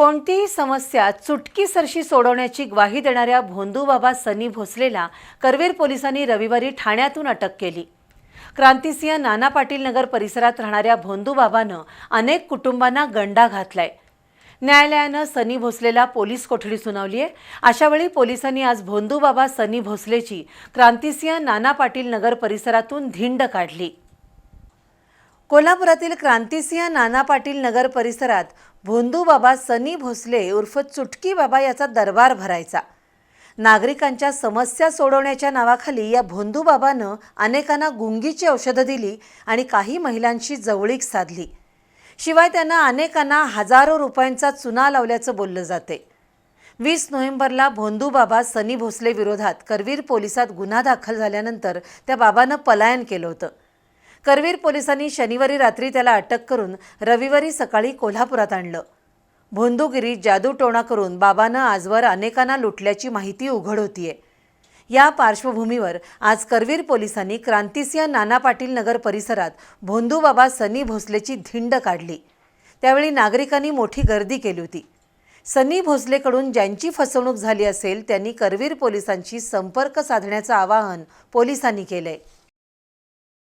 कोणतीही समस्या चुटकीसरशी सोडवण्याची ग्वाही देणाऱ्या भोंदूबाबा सनी भोसलेला करवीर पोलिसांनी रविवारी ठाण्यातून अटक केली. क्रांतिसिंह नाना पाटील नगर परिसरात राहणाऱ्या भोंदूबाबानं अनेक कुटुंबांना गंडा घातलाय. न्यायालयानं सनी भोसलेला पोलीस कोठडी सुनावली आहे. अशावेळी पोलिसांनी आज भोंदूबाबा सनी भोसलेची क्रांतिसिंह नाना पाटील नगर परिसरातून धिंड काढली. कोल्हापुरातील क्रांतिसिंह नाना पाटील नगर परिसरात भोंदूबाबा सनी भोसले उर्फ चुटकी बाबा याचा दरबार भरायचा. नागरिकांच्या समस्या सोडवण्याच्या नावाखाली या भोंदूबाबानं अनेकांना गुंगीची औषधं दिली आणि काही महिलांशी जवळीक साधली. शिवाय त्यांना अनेकांना हजारो रुपयांचा चुना लावल्याचं बोललं जाते. वीस नोव्हेंबरला भोंदूबाबा सनी भोसले विरोधात करवीर पोलिसात गुन्हा दाखल झाल्यानंतर त्या बाबानं पलायन केलं होतं. करवीर पोलिसांनी शनिवारी रात्री त्याला अटक करून रविवारी सकाळी कोल्हापुरात आणलं. भोंदूगिरी जादूटोणा करून बाबानं आजवर अनेकांना लुटल्याची माहिती उघड होतीये. या पार्श्वभूमीवर आज करवीर पोलिसांनी क्रांतिसिंह नाना पाटील नगर परिसरात भोंदूबाबा सनी भोसलेची धिंड काढली. त्यावेळी नागरिकांनी मोठी गर्दी केली होती. सनी भोसलेकडून ज्यांची फसवणूक झाली असेल त्यांनी करवीर पोलिसांशी संपर्क साधण्याचं आवाहन पोलिसांनी केलंय.